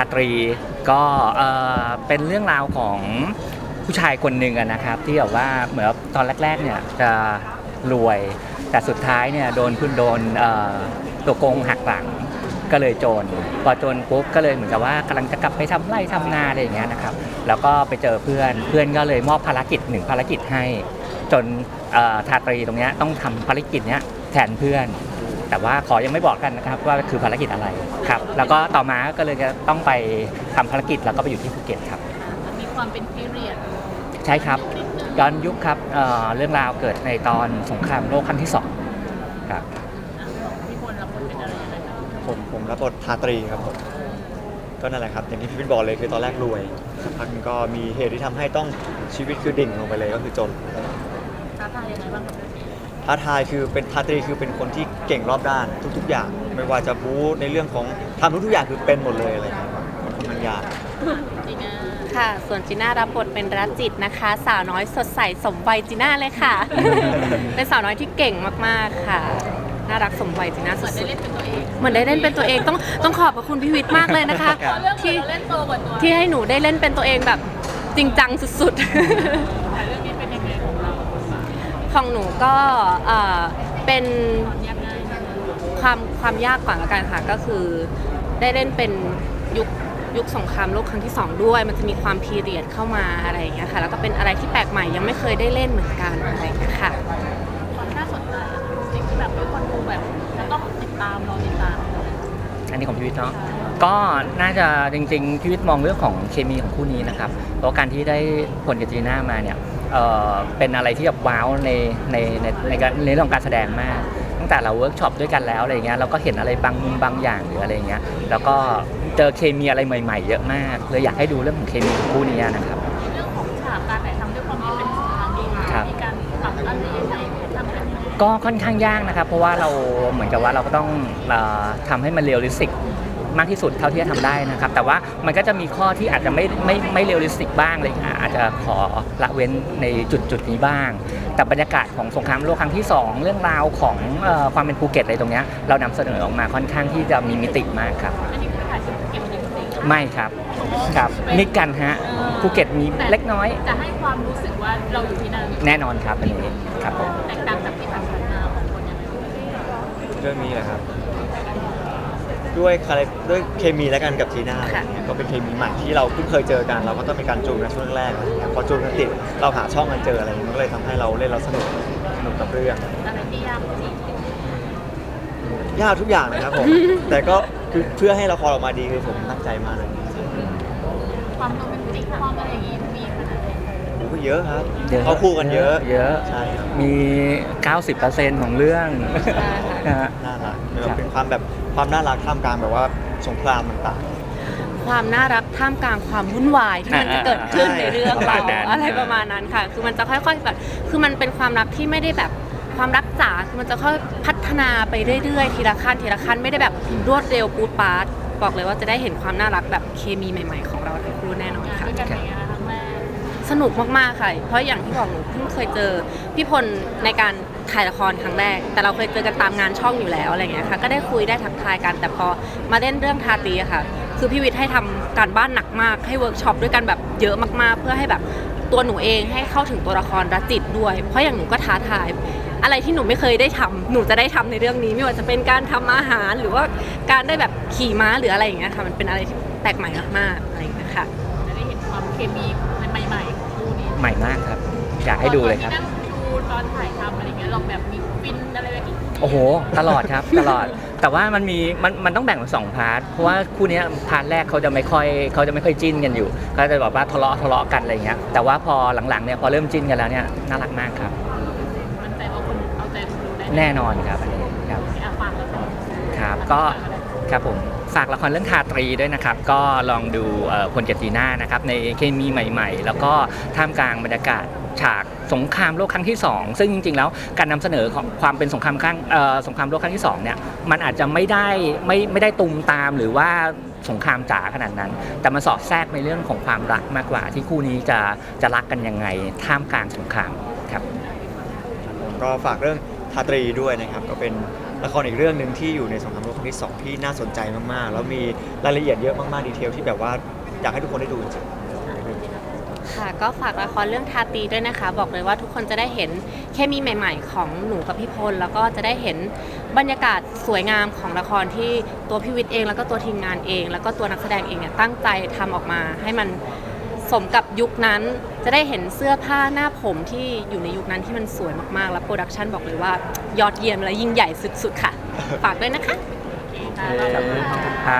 าตรี ก็เอ่อเป็นเรื่องราวของผู้ชายคนหนึ่งอะนะครับ ที่แบบว่าเหมือนตอนแรกๆเนี่ยจะรวย แต่สุดท้ายเนี่ยโดนคุณโดนเอ่อตัวโกงหักหลังก็เลยจนพอจนปุ๊บก็เลยเหมือนกับว่ากำลังจะกลับไปทำไร่ทำนาอะไรอย่างเงี้ยนะครับ แล้วก็ไปเจอเพื่อนเพื่อนก็เลยมอบภารกิจหนึ่งภารกิจให้ จนเอ่อทาตรีตรงเนี้ยต้องทำภารกิจเนี้ยแทนเพื่อน แต่ว่าขอยังไม่บอกกันนะครับว่าคือภารกิจอะไรครับ แล้วก็ต่อมาก็เลยจะต้องไปทำภารกิจแล้วก็ไปอยู่ที่ภูเก็ตครับมันมีความเป็นพีเรียดใช่ครับย้อนยุคครับเอ่อเรื่องราวเกิดในตอนสงครามโลกครั้งที่สองครับพี่พลรับบทเป็นอะไรยังไงครับผมผมรับบททาตรีครับผมก็นั่นแหละครับอย่างที่พี่เป็นบอกเลยคือตอนแรกรวยสักพักหนึงก็มีเหตุที่ทำให้ต้องชีวิตคือดิ่งลงไปเลยก็คือจนท้าทายยังไงบ้างครับเรื่องนี้ ท้าทายคือเป็นทาตรีคือเป็นคนที่เก่งรอบด้านทุก ๆ อย่าง ไม่ว่าจะบู๊ในเรื่องของทำทุกๆอย่างคือเป็นหมดเลยอะไรอย่างเงี้ยมันค่อนข้างยากจีน่าค่ะ ส่วนจีน่ารับบทเป็นรัตจิตนะคะ สาวน้อยสดใสสมวัยจีน่าเลยค่ะ เป็นสาวน้อยที่เก่งมากๆค่ะ น่ารักสมวัยจีน่าเหมือนสุได้ดเล่นเป็นตัวเองๆเหมือนได้เล่นเป็นตัวเองต้องต้องขอบพระคุณพี่วิทย์มากเลยนะคะพอเรื่องเหมืที่อนเราเล่นโตกว่าตัวที่ให้หนูได้เล่นเป็นตัวเองแบบจริงจังสุดๆ ของหนูก็เอ่อเป็นความยากง่ายความความยากก่อนละกันค่ะก็คือได้เล่นเป็นยุคยุคสงครามโลกครั้งที่สองด้วย มันจะมีความพีเรียดเข้ามาอะไรอย่างเงี้ยค่ะ แล้วก็เป็นอะไรที่แปลกใหม่ยังไม่เคยได้เล่นเหมือนกันอะไรอย่างเงี้ยค่ะ ความน่าสนใจสิ่งที่แบบทุกคนดูแบบจะต้องติดตามรอติดตาม อันนี้ของพีวิทย์เนาะ ก็น่าจะจริงๆพีวิทย์มองเรื่องของเคมีของคู่นี้นะครับเพราะการที่ได้ผลกับจีน่ามาเนี่ย เอ่อเป็นอะไรที่แบบว้าวในในในในการในเรื่องของการแสดงมาก ตั้งแต่เราเวิร์กช็อปด้วยกันแล้วอะไรเงี้ยเราก็เห็นอะไรบางมุมบางอย่างหรืออะไรเงี้ยแล้วก็เจอเคมีอะไรใหม่ ๆ เยอะมากเลยอยากให้ดูเรื่องของเคมีของคู่นี้นะครับในเรื่องของฉากการถ่ายทำด้วยความที่เป็นสงครามเองครับมีการปรับอะไรยังไงทำกันยังไงก็ค่อนข้างยากนะครับ เพราะว่าเราเหมือนกับว่าเราก็ต้องเอ่อทำให้มันเรียลลิสติก มากที่สุดเท่าที่จะทำได้นะครับ แต่ว่ามันก็จะมีข้อที่อาจจะไม่ไม่ไม่เรียลลิสติกบ้างเลยค่ะอาจจะขอละเว้นในจุดจุดนี้บ้าง แต่บรรยากาศของสงครามโลกครั้งที่ 2 เรื่องราวของเอ่อความเป็นภูเก็ตอะไรตรงเนี้ยเรานำเสนอออกมาค่อนข้างที่จะมีมิติมากครับ อันนี้คือถ่ายเก็บจริงๆไม่ครับครับมิกกันฮะภูเก็ตมีเล็กน้อย จะให้ความรู้สึกว่าเราอยู่ที่นั่นแน่นอนครับอันนี้ครับผม แตกต่างจากที่ผ่านมาของคนยังไง เรื่องนี้แหละครับ ด้วยคาแรคด้วยเคมีแล้วกันกับจีน่าอะไรอย่างเงี้ยก็เป็นเคมีใหม่ที่เราเพิ่งเคยเจอกัน เราก็ต้องมีการจูนกันช่วงแรกๆอะไรอย่างเงี้ยพอจูนกันติดเราหาช่องกันเจออะไรอย่างเงี้ยมันก็เลยทำให้เราเล่นเราสนุกสนุกกับเรื่อง อะไรที่ยากจริงยากทุกอย่างเลยครับผม แต่ก็คือเพื่อให้ละครออกมาดีคือผมตั้งใจมากเลย ความโรแมนติกความอะไรอย่างงี้มีขนาดไห นโอ้โหเยอะครับเยอะเขาคู่กันเยอะเยอะ ใช่ครับมี 90%ของเรื่องนะฮะ น่ารักครับ เป็นความแบบความน่ารักท่ามกลางแบบว่าสงครามต่างความน่ารักท่ามกลางความวุ่นวายที่มันจะเกิดขึ้นใช่ในเรื่องประเรามาณนั้น อะไรประมาณนั้นค่ะ คือมันจะค่อยๆแบบคือมันเป็นความรักที่ไม่ได้แบบความรักจ๋าคือมันจะค่อยพัฒนาไปเรื่อยๆ ทีละขั้นทีละขั้นไม่ได้แบบรวดเร็วปูดปาดบอกเลยว่าจะได้เห็นความน่ารักแบบเคมีใหม่ ๆ ของเราทั้งคู่แน่นอนงานค่ะ ด้วยกันเป็นไงคะครั้งแรก สนุกมากๆค่ะ เพราะอย่างที่บอกหนูเพิ่งเคยเจอพี่พลในการถ่ายละครครั้งแรก แต่เราเคยเจอกันตามงานช่องอยู่แล้วอะไรเงี้ยค่ะ ก็ได้คุยได้ทักทายกัน แต่พอมาเล่นเรื่องทาตีอะค่ะ คือพี่วิทย์ให้ทำการบ้านหนักมาก ให้เวิร์กช็อปด้วยกันแบบเยอะมากๆ เพื่อให้แบบตัวหนูเองให้เข้าถึงตัวละครรัจิตด้วย เพราะอย่างหนูก็ท้าทายอะไรที่หนูไม่เคยได้ทำหนูจะได้ทำในเรื่องนี้ ไม่ว่าจะเป็นการทำอาหารหรือว่าการได้แบบขี่ม้าหรืออะไรอย่างเงี้ยค่ะ มันเป็นอะไรที่แปลกใหม่มากๆอะไรอย่างเงี้ยค่ะจะได้เห็นความเคมีใหม่ๆของคู่นี้ ใหม่มากครับ อยากให้ดูเลยครับ ตอนที่นั่งดูตอนถ่ายทำอะไรเงี้ยเราแบบมีฟินอะไรแบบนี้โอ้โห ตลอดครับ ตลอด แต่ว่ามันมีมันมันต้องแบ่งเป็นสองพาร์ท เพราะว่าคู่เนี้ยพาร์ทแรกเขาจะไม่ค่อยเขาจะไม่ค่อยจิ้นกันอยู่เขาจะแบบว่าทะเลาะทะเลาะกันอะไรเงี้ย แต่ว่าพอหลังๆเนี่ยพอเริ่มจิ้นกันแล้วเนี่ยน่ารักมากครับ มันใจว่าคนเอาใจคนดูได้แน่นอนครับอันนี้ครับ อะฝากแล้วกัน ครับก็ ครับผมฝากละครเรื่องทาตรีด้วยนะครับ ก็ลองดูพลเกยรติน่านะครับในเคมีใหม่ ๆ แล้วก็ท่ามกลางบรรยากาศฉากสงครามโลกครั้งที่ 2 ซึ่งจริงๆ แล้วการนำเสนอของความเป็นสงครามครั้งสงครามโลกครั้งที่2เนี่ยมันอาจจะไม่ได้ไม่ไม่ได้ตุมตามหรือว่าสงครามจ๋าขนาดนั้น แต่มันสอดแทรกในเรื่องของความรักมากกว่า ที่คู่นี้จะจะรักกันยังไง ท่ามกลางสงครามครับก็ฝากเรื่องทาตรีด้วยนะครับก็เป็น ละครอีกเรื่องหนึ่งที่อยู่ในสงครามโลกครั้งที่สองที่น่าสนใจมากๆ แล้วมีรายละเอียดเยอะมากๆดีเทลที่แบบว่าอยากให้ทุกคนได้ดูจริงค่ะก็ฝากละครเรื่องทาตีด้วยนะคะ บอกเลยว่าทุกคนจะได้เห็นเคมีใหม่ ๆ ของหนูกับพี่พล แล้วก็จะได้เห็นบรรยากาศสวยงามของละครที่ตัวพี่วิทย์เอง แล้วก็ตัวทีมงานเอง แล้วก็ตัวนักแสดงเองเนี่ยตั้งใจทำออกมาให้มัน สมกับยุคนั้นจะได้เห็นเสื้อผ้าหน้าผมที่อยู่ในยุคนั้นที่มันสวยมากๆ แล้วโปรดักชันบอกเลยว่ายอดเยี่ยมและยิ่งใหญ่สุดๆค่ะ ฝากด้วยนะคะ โอเคขอบคุณครับ